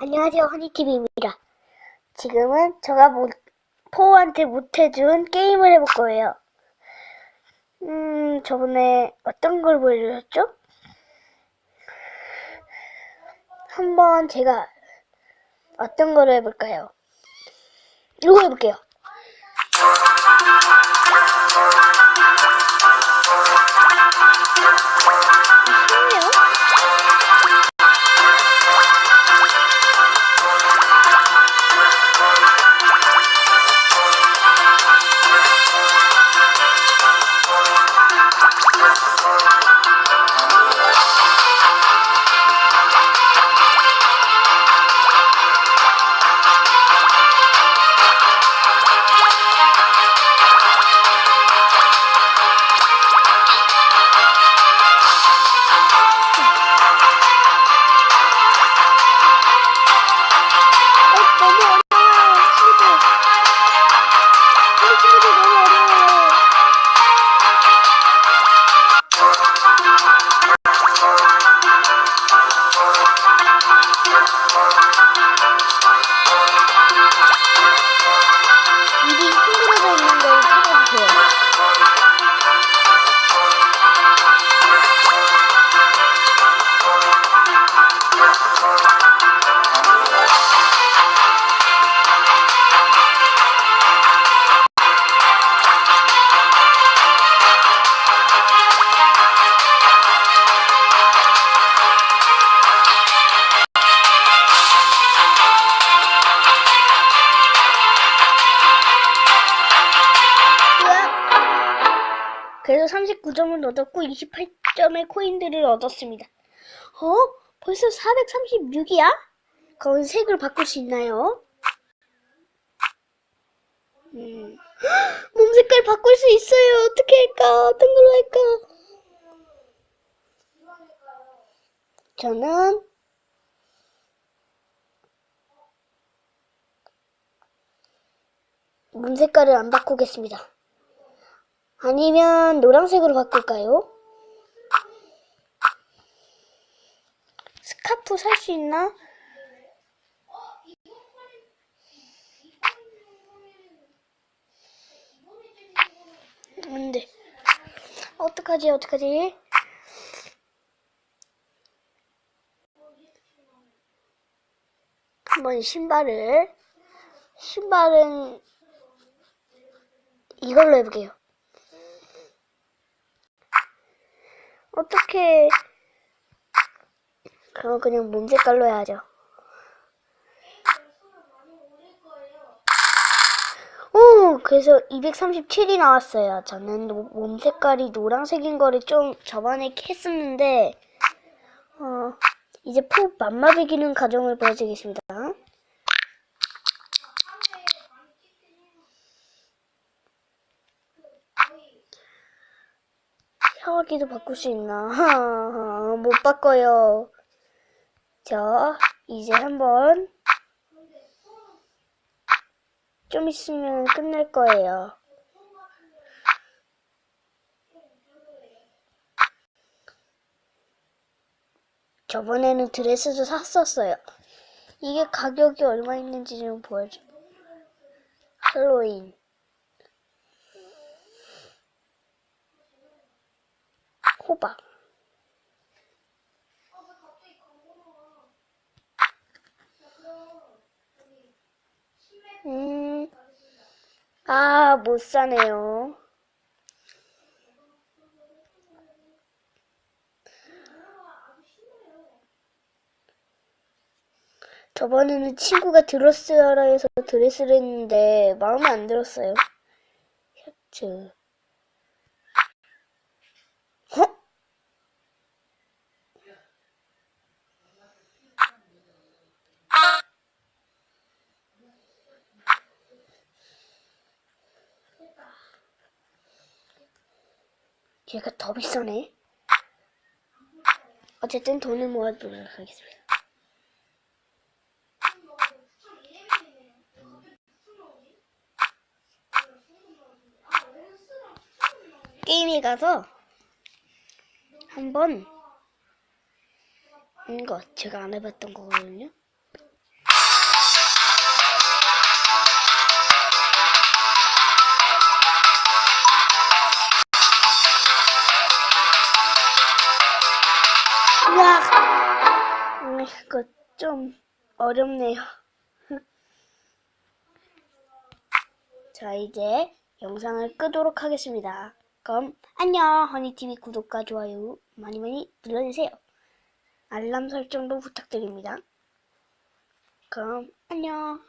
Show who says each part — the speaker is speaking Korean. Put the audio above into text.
Speaker 1: 안녕하세요, 허니TV입니다. 지금은 제가 못, 포우한테 못해준 게임을 해볼 거예요. 음, 저번에 어떤 걸 보여주셨죠? 한번 제가 어떤 거를 해볼까요? 이거 해볼게요. 입이 409점을 얻었고 28점의 코인들을 얻었습니다. 어? 벌써 436이야? 그건 색을 바꿀 수 있나요? 음. 몸 색깔 바꿀 수 있어요. 어떻게 할까? 어떤 걸로 할까? 저는 몸 색깔을 안 바꾸겠습니다. 아니면 노란색으로 바꿀까요? 스카프 살 수 있나? 안 돼. 어떡하지, 어떡하지? 한번 신발을, 신발은 이걸로 해볼게요. 어떻게, 그럼 그냥 몸 색깔로 해야죠. 오, 그래서 237이 나왔어요. 저는 노- 몸 색깔이 노란색인 거를 좀 저번에 했었는데, 어, 이제 포 맘마 비기는 과정을 보여드리겠습니다. 샤워기도 바꿀 수 있나? 못 바꿔요. 자, 이제 한번 좀 있으면 끝낼 거예요. 저번에는 드레스도 샀었어요. 이게 가격이 얼마 있는지 좀 보여줘. 할로윈. 호박. 음, 아, 못 사네요. 저번에는 친구가 드레스 하라 해서 드레스를 했는데 마음에 안 들었어요. 셔츠. 어? 얘가 더 비싸네. 어쨌든 돈을 모아두도록 하겠습니다. 게임에 가서 한번 이거 제가 안 해봤던 거거든요. 이거 좀 어렵네요. 자, 이제 영상을 끄도록 하겠습니다. 그럼 안녕 허니TV 구독과 좋아요 많이 많이 눌러주세요. 알람 설정도 부탁드립니다. 그럼 안녕